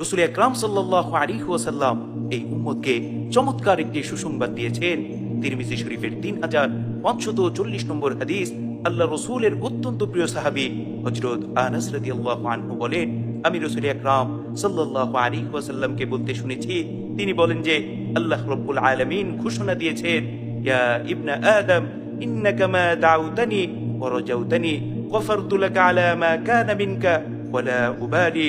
রসুল আকরাম সাল্লাহ ওয়াসাল্লাম এই উম্মতকে চমৎকার একটি সুসংবাদ দিয়েছেন। তিরমিজি শরীফের তিন হাজার পাঁচশত চল্লিশ নম্বর হাদিস আল্লাহ রসুলের অত্যন্ত প্রিয় সাহাবী হজরত আনাস রাদিয়াল্লাহু আনহু বলেন, আমি রসুল আকরাম সাল্লাহ আলী ওয়াসাল্লামকে বলতে শুনেছি। তিনি বলেন যে, আল্লাহ রব্বুল আলামিন ঘোষণা দিয়েছেন, ইয়া ইবনা আদম, ইন্নাকা মা দাউতানি ওয়া রাজাউতানি, গফারতু লাকা আলা মা কানা মিনকা ওয়ালা উবালি।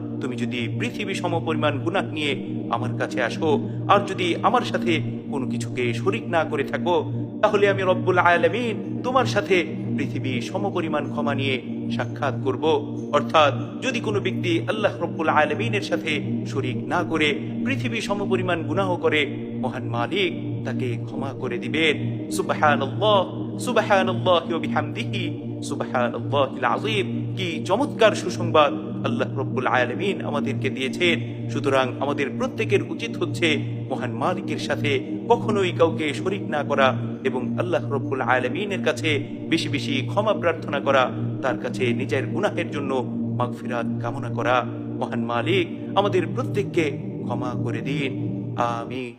তুমি যদি পৃথিবী সম পরিমাণ গুনাহ নিয়ে আমার কাছে আসো, আর যদি আমার সাথে কোনো কিছুকে শরিক না করে থাকো, তাহলে আমি রব্বুল আলামিন তোমার সাথে পৃথিবী সম পরিমাণ ক্ষমা নিয়ে সাক্ষাৎ করব। অর্থাৎ যদি কোনো ব্যক্তি আল্লাহ রব্বুল আলমিনের সাথে শরিক না করে, পৃথিবী সমপরিমাণ গুনাহ করে, মহান মালিক তাকে ক্ষমা করে দিবেন। সুবহানাল্লাহ সুবহানাল্লাহ ওয়া কি চমৎকার সুসংবাদ। আল্লাহ রব্বুল আলামিন আমাদেরকে দিয়েছেন। সুতরাং আমাদের প্রত্যেকের উচিত হচ্ছে মহান মালিকের সাথে কখনোই কাউকে শরিক না করা এবং আল্লাহ রব্বুল আলমিনের কাছে বেশি বেশি ক্ষমা প্রার্থনা করা, তার কাছে নিজের গুনাহের জন্য মাগফিরাত কামনা করা। মহান মালিক, আমাদের প্রত্যেককে ক্ষমা করে দিন। আমি